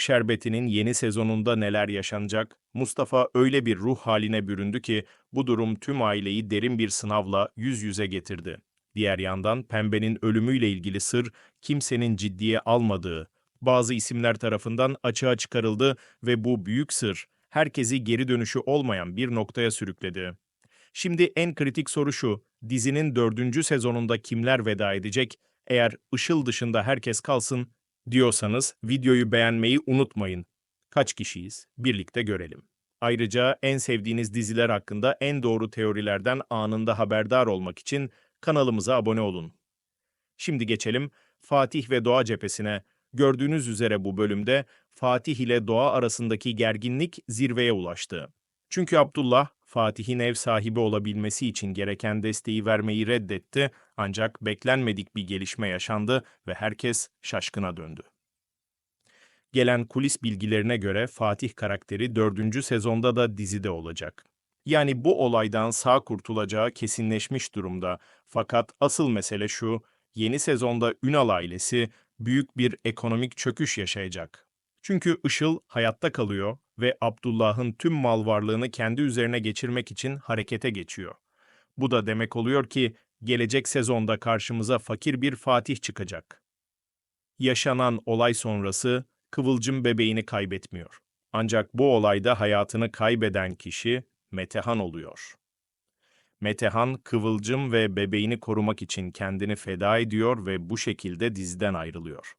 Şerbeti'nin yeni sezonunda neler yaşanacak? Mustafa öyle bir ruh haline büründü ki bu durum tüm aileyi derin bir sınavla yüz yüze getirdi. Diğer yandan Pembe'nin ölümüyle ilgili sır kimsenin ciddiye almadığı, bazı isimler tarafından açığa çıkarıldı ve bu büyük sır herkesi geri dönüşü olmayan bir noktaya sürükledi. Şimdi en kritik soru şu, dizinin dördüncü sezonunda kimler veda edecek? Eğer Işıl dışında herkes kalsın diyorsanız videoyu beğenmeyi unutmayın. Kaç kişiyiz? Birlikte görelim. Ayrıca en sevdiğiniz diziler hakkında en doğru teorilerden anında haberdar olmak için kanalımıza abone olun. Şimdi geçelim Fatih ve Doğa cephesine. Gördüğünüz üzere bu bölümde Fatih ile Doğa arasındaki gerginlik zirveye ulaştı. Çünkü Abdullah, Fatih'in ev sahibi olabilmesi için gereken desteği vermeyi reddetti ancak beklenmedik bir gelişme yaşandı ve herkes şaşkına döndü. Gelen kulis bilgilerine göre Fatih karakteri dördüncü sezonda da dizide olacak. Yani bu olaydan sağ kurtulacağı kesinleşmiş durumda. Fakat asıl mesele şu, yeni sezonda Ünal ailesi büyük bir ekonomik çöküş yaşayacak. Çünkü Işıl hayatta kalıyor ve Abdullah'ın tüm mal varlığını kendi üzerine geçirmek için harekete geçiyor. Bu da demek oluyor ki gelecek sezonda karşımıza fakir bir Fatih çıkacak. Yaşanan olay sonrası Kıvılcım bebeğini kaybetmiyor. Ancak bu olayda hayatını kaybeden kişi Metehan oluyor. Metehan, Kıvılcım ve bebeğini korumak için kendini feda ediyor ve bu şekilde diziden ayrılıyor.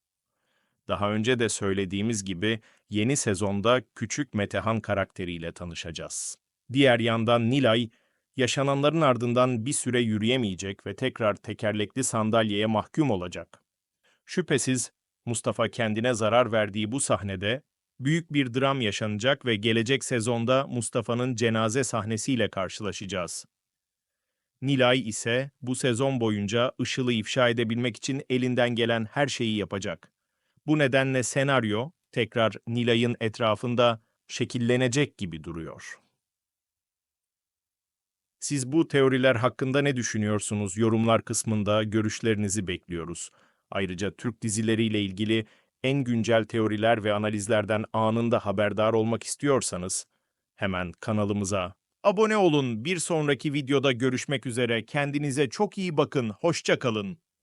Daha önce de söylediğimiz gibi yeni sezonda küçük Metehan karakteriyle tanışacağız. Diğer yandan Nilay, yaşananların ardından bir süre yürüyemeyecek ve tekrar tekerlekli sandalyeye mahkum olacak. Şüphesiz Mustafa kendine zarar verdiği bu sahnede büyük bir dram yaşanacak ve gelecek sezonda Mustafa'nın cenaze sahnesiyle karşılaşacağız. Nilay ise bu sezon boyunca Işıl'ı ifşa edebilmek için elinden gelen her şeyi yapacak. Bu nedenle senaryo tekrar Nilay'ın etrafında şekillenecek gibi duruyor. Siz bu teoriler hakkında ne düşünüyorsunuz? Yorumlar kısmında görüşlerinizi bekliyoruz. Ayrıca Türk dizileriyle ilgili en güncel teoriler ve analizlerden anında haberdar olmak istiyorsanız hemen kanalımıza abone olun. Bir sonraki videoda görüşmek üzere. Kendinize çok iyi bakın. Hoşça kalın.